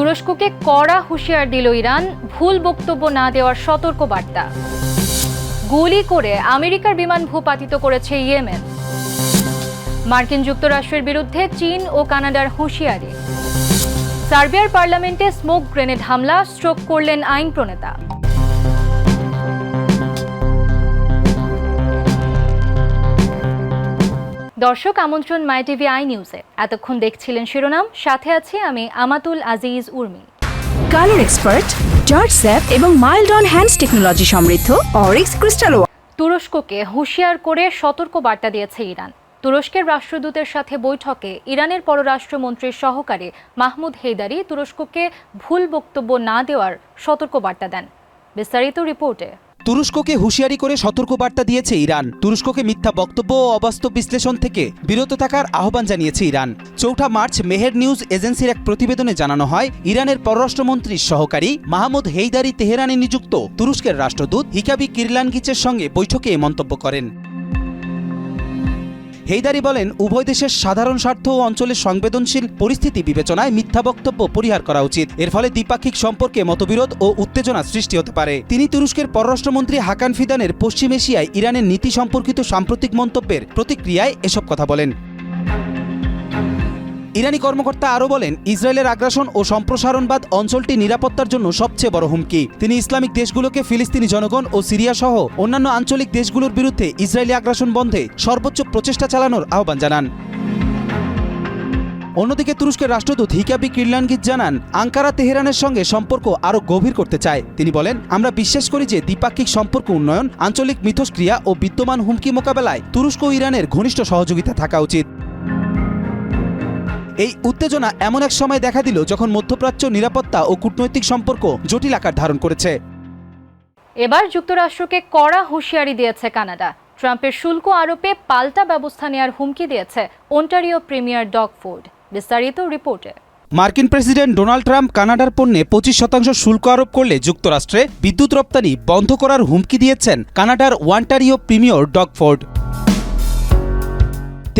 তুরস্ককে কড়া হুঁশিয়ার দিল ইরান, ভুল বক্তব্য না দেওয়ার সতর্ক বার্তা গুলি করে আমেরিকার বিমান ভূপাতিত করেছে ইয়েমেন। মার্কিন যুক্তরাষ্ট্রের বিরুদ্ধে চীন ও কানাডার হুঁশিয়ারি। সার্বিয়ার পার্লামেন্টে স্মোক গ্রেনেড হামলা, স্ট্রোক করলেন আইন প্রণেতা দর্শক আমন্ত্রণ মাই টিভি আই নিউজে এতক্ষণ দেখছিলেন শিরোনাম সাথে আছি আমি Amatul Aziz Urmi. Colour expert George sap এবং মাইল্ড অন হ্যান্ডস টেকনোলজি সমৃদ্ধ অরিক্স ক্রিস্টাল তুরস্ককে হুঁশিয়ার করে সতর্ক বার্তা দিয়েছে ইরান। তুরস্কের রাষ্ট্রদূতের সাথে বৈঠকে ইরানের পররাষ্ট্রমন্ত্রীর সহকারী মাহমুদ হেদারি তুরস্ককে ভুল বক্তব্য না দেওয়ার সতর্ক বার্তা দেন। বিস্তারিত রিপোর্টে। তুরস্ককে হুঁশিয়ারি করে সতর্ক বার্তা দিয়েছে ইরান। তুরস্ককে মিথ্যা বক্তব্য ও অবাস্তব বিশ্লেষণ থেকে বিরত থাকার আহ্বান জানিয়েছে ইরান। চৌঠা মার্চ মেহের নিউজ এজেন্সির এক প্রতিবেদনে জানানো হয়, ইরানের পররাষ্ট্রমন্ত্রীর সহকারী মাহমুদ হেইদারি তেহরানে নিযুক্ত তুরস্কের রাষ্ট্রদূত হিকাবি কিরলানগিচের সঙ্গে বৈঠকে এ মন্তব্য করেন। হেইদারি বলেন, উভয় দেশের সাধারণ স্বার্থ ও অঞ্চলের সংবেদনশীল পরিস্থিতি বিবেচনায় মিথ্যা বক্তব্য পরিহার করা উচিত। এর ফলে দ্বিপাক্ষিক সম্পর্কে মতবিরোধ ও উত্তেজনা সৃষ্টি হতে পারে। তিনি তুরস্কের পররাষ্ট্রমন্ত্রী হাকান ফিদানের পশ্চিম এশিয়ায় ইরানের নীতি সম্পর্কিত সাম্প্রতিক মন্তব্যের প্রতিক্রিয়ায় এসব কথা বলেন। ইরানি কর্মকর্তা আরও বলেন, ইসরায়েলের আগ্রাসন ও সম্প্রসারণবাদ অঞ্চলটি নিরাপত্তার জন্য সবচেয়ে বড় হুমকি। তিনি ইসলামিক দেশগুলোকে ফিলিস্তিনি জনগণ ও সিরিয়া সহ অন্যান্য আঞ্চলিক দেশগুলোর বিরুদ্ধে ইসরায়েলি আগ্রাসন বন্ধে সর্বোচ্চ প্রচেষ্টা চালানোর আহ্বান জানান। অন্যদিকে তুরস্কের রাষ্ট্রদূত হিকাবি কিরলানগিজ জানান, আঙ্কারা তেহরানের সঙ্গে সম্পর্ক আরও গভীর করতে চায়। তিনি বলেন, আমরা বিশ্বাস করি যে দ্বিপাক্ষিক সম্পর্ক উন্নয়ন, আঞ্চলিক মিথস্ক্রিয়া ও বিদ্যমান হুমকি মোকাবেলায় তুরস্ক ও ইরানের ঘনিষ্ঠ সহযোগিতা থাকা উচিত। এই উত্তেজনা এমন এক সময় দেখা দিল যখন মধ্যপ্রাচ্য নিরাপত্তা ও কূটনৈতিক সম্পর্ক জটিল আকার ধারণ করেছে। এবার যুক্তরাষ্ট্রকে কড়া হুঁশিয়ারি দিয়েছে কানাডা। ট্রাম্পের শুল্ক আরোপে পাল্টা ব্যবস্থা নেওয়ার হুমকি দিয়েছে ওন্টারিও প্রিমিয়ার ডগ ফুড বিস্তারিত রিপোর্টে। মার্কিন প্রেসিডেন্ট ডোনাল্ড ট্রাম্প কানাডার পণ্যে পঁচিশ শতাংশ শুল্ক আরোপ করলে যুক্তরাষ্ট্রে বিদ্যুৎ রপ্তানি বন্ধ করার হুমকি দিয়েছেন কানাডার ওয়ান্টারিও প্রিমিয়র ডগফোর্ড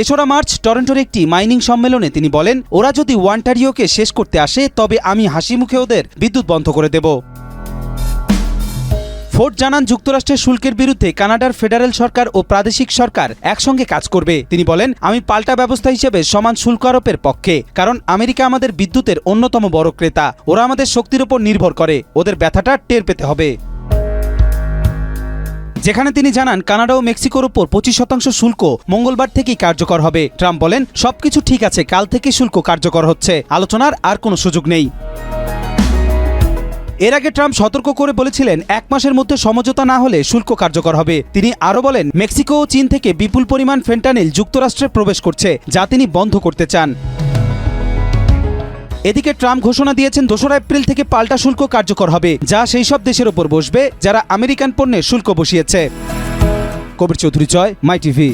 তেসরা মার্চ টরন্টোর একটি মাইনিং সম্মেলনে তিনি বলেন, ওরা যদি ওয়ান্টারিওকে শেষ করতে আসে, তবে আমি হাসি মুখে ওদের বিদ্যুৎ বন্ধ করে দেব। ফোর্ড জানান, যুক্তরাষ্ট্রের শুল্কের বিরুদ্ধে কানাডার ফেডারেল সরকার ও প্রাদেশিক সরকার একসঙ্গে কাজ করবে। তিনি বলেন, আমি পাল্টা ব্যবস্থা হিসেবে সমান শুল্ক আরোপের পক্ষে, কারণ আমেরিকা আমাদের বিদ্যুতের অন্যতম বড় ক্রেতা। ওরা আমাদের শক্তির উপর নির্ভর করে। ওদের ব্যথাটা টের পেতে হবে। যেখানে তিনি জানান, কানাডা ও মেক্সিকোর উপর পঁচিশ শতাংশ শুল্ক মঙ্গলবার থেকেই কার্যকর হবে। ট্রাম্প বলেন, সবকিছু ঠিক আছে, কাল থেকে শুল্ক কার্যকর হচ্ছে। আলোচনার আর কোনো সুযোগ নেই। এর আগে ট্রাম্প সতর্ক করে বলেছিলেন, এক মাসের মধ্যে সমঝোতা না হলে শুল্ক কার্যকর হবে। তিনি আরও বলেন, মেক্সিকো ও চীন থেকে বিপুল পরিমাণ ফেন্টানিল যুক্তরাষ্ট্রে প্রবেশ করছে, যা তিনি বন্ধ করতে চান। এদিকে ট্রাম্প ঘোষণা দিয়েছেন দোসরা এপ্রিল থেকে পাল্টা শুল্ক কার্যকর হবে যা সেই সব দেশের ওপর বসবে যারা আমেরিকান পণ্যে শুল্ক বসিয়েছে। Kabir Chowdhury Joy My TV.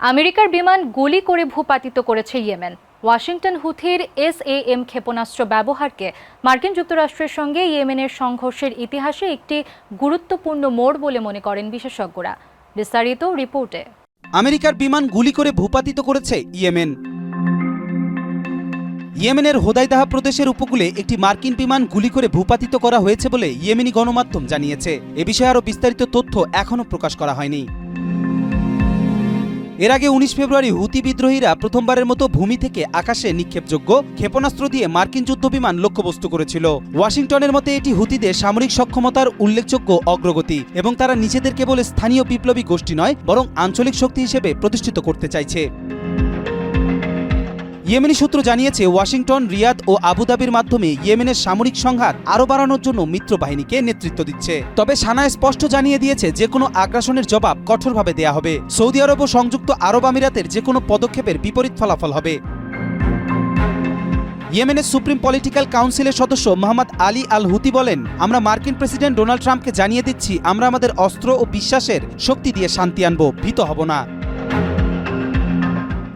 আমেরিকার বিমান গুলি করে ভূপাতিত করেছে ইয়েমেন। ওয়াশিংটন হুথির এস এ এম ক্ষেপণাস্ত্র ব্যবহারকে মার্কিন যুক্তরাষ্ট্রের সঙ্গে ইয়েমেনের সংঘর্ষের ইতিহাসে একটি গুরুত্বপূর্ণ মোড় বলে মনে করেন বিশেষজ্ঞরা। বিস্তারিত রিপোর্টে। আমেরিকার বিমান গুলি করে ভূপাতিত করেছে ইয়েমেন। ইয়েমেনের হোদাইদাহা প্রদেশের উপকূলে একটি মার্কিন বিমান গুলি করে ভূপাতিত করা হয়েছে বলে ইয়েমেনি গণমাধ্যম জানিয়েছে। এ বিষয়ে আরও বিস্তারিত তথ্য এখনও প্রকাশ করা হয়নি। এর আগে উনিশ ফেব্রুয়ারি হুতি বিদ্রোহীরা প্রথমবারের মতো ভূমি থেকে আকাশে নিক্ষেপযোগ্য ক্ষেপণাস্ত্র দিয়ে মার্কিন যুদ্ধবিমান লক্ষ্যবস্তু করেছিল। ওয়াশিংটনের মতে এটি হুতিদের সামরিক সক্ষমতার উল্লেখযোগ্য অগ্রগতি এবং তারা নিজেদের কেবল স্থানীয় বিপ্লবী গোষ্ঠী নয়, বরং আঞ্চলিক শক্তি হিসেবে প্রতিষ্ঠিত করতে চাইছে। ইয়েমেনি সূত্র জানিয়েছে, ওয়াশিংটন, রিয়াদ ও আবুধাবির মাধ্যমে ইয়েমেনের সামরিক সংঘাত আরও বাড়ানোর জন্য মিত্র বাহিনীকে নেতৃত্ব দিচ্ছে। তবে সানা স্পষ্ট জানিয়ে দিয়েছে, যে কোনো আগ্রাসনের জবাব কঠোরভাবে দেয়া হবে। সৌদি আরব ও সংযুক্ত আরব আমিরাতের যে কোনো পদক্ষেপের বিপরীত ফলাফল হবে। ইয়েমেনের সুপ্রিম পলিটিক্যাল কাউন্সিলের সদস্য মোহাম্মদ আলী আল হুতি বলেন, আমরা মার্কিন প্রেসিডেন্ট ডোনাল্ড ট্রাম্পকে জানিয়ে দিচ্ছি, আমরা আমাদের অস্ত্র ও বিশ্বাসের শক্তি দিয়ে শান্তি আনব, ভীত হব না।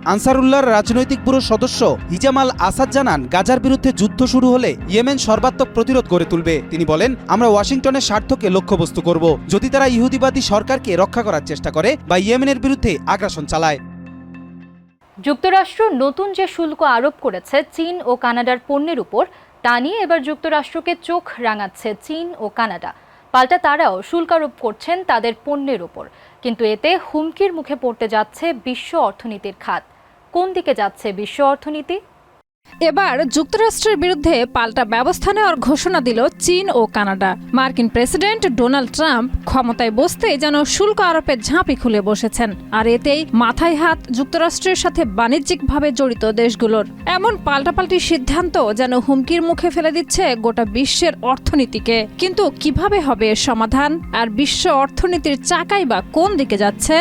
আনসারুল্লাহর রাজনৈতিক ব্যুরোর সদস্য হিজামাল আসাদ জানান, গাজার বিরুদ্ধে যুদ্ধ শুরু হলে ইয়েমেন সর্বাত্মক প্রতিরোধ গড়ে তুলবে। তিনি বলেন, আমরা ওয়াশিংটনের স্বার্থকে লক্ষ্যবস্তু করব। যদি তারা ইহুদিবাদী সরকারকে রক্ষা করার চেষ্টা করে, বা ইয়েমেনের বিরুদ্ধে আগ্রাসন চালায়। যুক্তরাষ্ট্র নতুন যে শুল্ক আরোপ করেছে চীন ও কানাডার পণ্যের উপর, তা নিয়ে এবার যুক্তরাষ্ট্রকে চোখ রাঙাচ্ছে চীন ও কানাডা। পাল্টা তারাও শুল্ক আরোপ করছেন তাদের পণ্যের ওপর। কিন্তু এতে হুমকির মুখে পড়তে যাচ্ছে বিশ্ব অর্থনীতির খাত। কোন দিকে যাচ্ছে বিশ্ব অর্থনীতি? এবার যুক্তরাষ্ট্রের বিরুদ্ধে পাল্টা ব্যবস্থা নেওয়ার ঘোষণা দিল চীন ও কানাডা। মার্কিন প্রেসিডেন্ট ডোনাল্ড ট্রাম্প ক্ষমতায় বসতে যেন শুল্ক আরোপের ঝাঁপি খুলে বসেছেন, আর এতেই মাথায় হাত যুক্তরাষ্ট্রের সাথে বাণিজ্যিকভাবে জড়িত দেশগুলোর। এমন পাল্টাপাল্টি সিদ্ধান্ত যেন হুমকির মুখে ফেলে দিচ্ছে গোটা বিশ্বের অর্থনীতিকে। কিন্তু কীভাবে হবে এর সমাধান? আর বিশ্ব অর্থনীতির চাকাই বা কোন দিকে যাচ্ছে?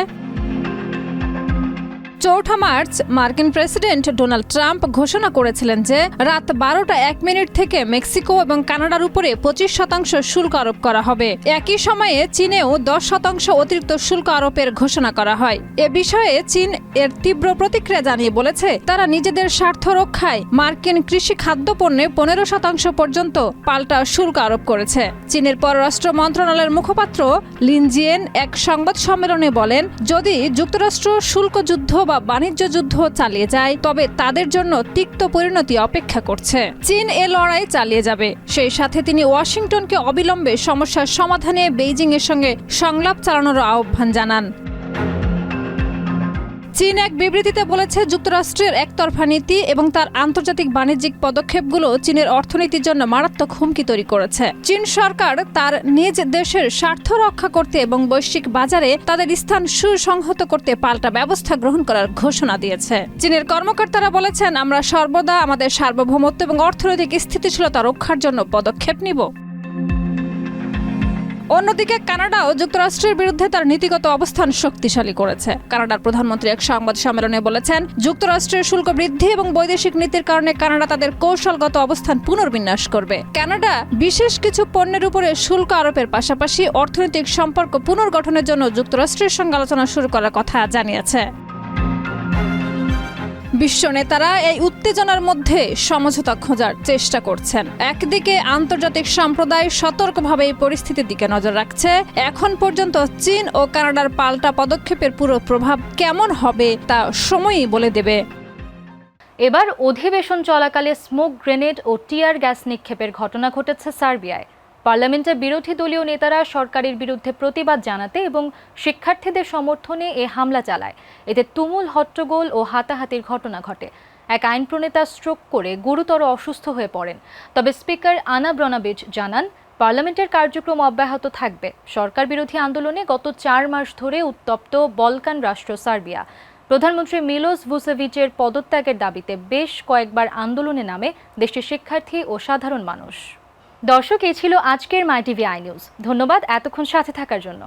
চৌঠা মার্চ, মার্কিন প্রেসিডেন্ট ডোনাল্ড ট্রাম্প ঘোষণা করেছিলেন যে রাত বারোটা এক মিনিট থেকে মেক্সিকো এবং কানাডার উপরে পঁচিশ শতাংশ শুল্ক আরোপ করা হবে। একই সময়ে চীনেও দশ শতাংশ অতিরিক্ত শুল্ক আরোপের ঘোষণা করা হয়। এ বিষয়ে চীন এর তীব্র প্রতিক্রিয়া জানিয়ে বলেছে, তারা নিজেদের স্বার্থ রক্ষায় মার্কিন কৃষি খাদ্যপণ্যে পনেরো শতাংশ পর্যন্ত পাল্টা শুল্ক আরোপ করেছে। চীনের পররাষ্ট্র মন্ত্রণালয়ের মুখপাত্র লিনজিয়েন এক সংবাদ সম্মেলনে বলেন, যদি যুক্তরাষ্ট্র শুল্ক যুদ্ধ বা বাণিজ্য যুদ্ধ চালিয়ে যায়, তবে তাদের জন্য তিক্ত পরিণতি অপেক্ষা করছে। চীন এ লড়াই চালিয়ে যাবে। সেই সাথে তিনি ওয়াশিংটনকে অবিলম্বে সমস্যার সমাধানে বেইজিংয়ের সঙ্গে সংলাপ চালানোর আহ্বান জানান। চীন এক বিবৃতিতে বলেছে, যুক্তরাষ্ট্রের একতরফা নীতি এবং তার আন্তর্জাতিক বাণিজ্যিক পদক্ষেপগুলো চীনের অর্থনীতির জন্য মারাত্মক হুমকি তৈরি করেছে। চীন সরকার তার নিজ দেশের স্বার্থ রক্ষা করতে এবং বৈশ্বিক বাজারে তাদের স্থান সুসংহত করতে পাল্টা ব্যবস্থা গ্রহণ করার ঘোষণা দিয়েছে। চীনের কর্মকর্তারা বলেছেন, আমরা সর্বদা আমাদের সার্বভৌমত্ব এবং অর্থনৈতিক স্থিতিশীলতা রক্ষার জন্য পদক্ষেপ নিব। অন্যদিকে কানাডাও যুক্তরাষ্ট্রের বিরুদ্ধে তার নীতিগত অবস্থান শক্তিশালী করেছে। কানাডার প্রধানমন্ত্রী এক সংবাদ সম্মেলনে বলেছেন, যুক্তরাষ্ট্রের শুল্ক বৃদ্ধি এবং বৈদেশিক নীতির কারণে কানাডা তাদের কৌশলগত অবস্থান পুনর্বিন্যাস করবে। কানাডা বিশেষ কিছু পণ্যের উপরে শুল্ক আরোপের পাশাপাশি অর্থনৈতিক সম্পর্ক পুনর্গঠনের জন্য যুক্তরাষ্ট্রের সঙ্গে আলোচনা শুরু করার কথা জানিয়েছে। বিশ্ব নেতারা এই উত্তেজনার মধ্যে সমঝোতা খোঁজার চেষ্টা করছেন। একদিকে আন্তর্জাতিক সম্প্রদায় সতর্কভাবে এই পরিস্থিতির দিকে নজর রাখছে। এখন পর্যন্ত চীন ও কানাডার পাল্টা পদক্ষেপের পুরো প্রভাব কেমন হবে তা সময়ই বলে দেবে। এবার অধিবেশন চলাকালে স্মোক গ্রেনেড ও টিয়ার গ্যাস নিক্ষেপের ঘটনা ঘটেছে সার্বিয়ায়। পার্লামেন্টে বিরোধী দলীয় নেতারা সরকারের বিরুদ্ধে প্রতিবাদ জানাতে এবং শিক্ষার্থীদের সমর্থনে এ হামলা চালায়। এতে তুমুল হট্টগোল ও হাতাহাতির ঘটনা ঘটে। এক আইন প্রণেতা স্ট্রোক করে গুরুতর অসুস্থ হয়ে পড়েন। তবে স্পিকার আনা ব্রনাবিচ জানান, পার্লামেন্টের কার্যক্রম অব্যাহত থাকবে। সরকার বিরোধী আন্দোলনে গত চার মাস ধরে উত্তপ্ত বলকান রাষ্ট্র সার্বিয়া। প্রধানমন্ত্রী মিলোস ভুসেভিচের পদত্যাগের দাবিতে বেশ কয়েকবার আন্দোলনে নামে দেশটির শিক্ষার্থী ও সাধারণ মানুষ। দর্শক এ ছিল আজকের মাই টিভি আই নিউজ। ধন্যবাদ এতক্ষণ সাথে থাকার জন্য।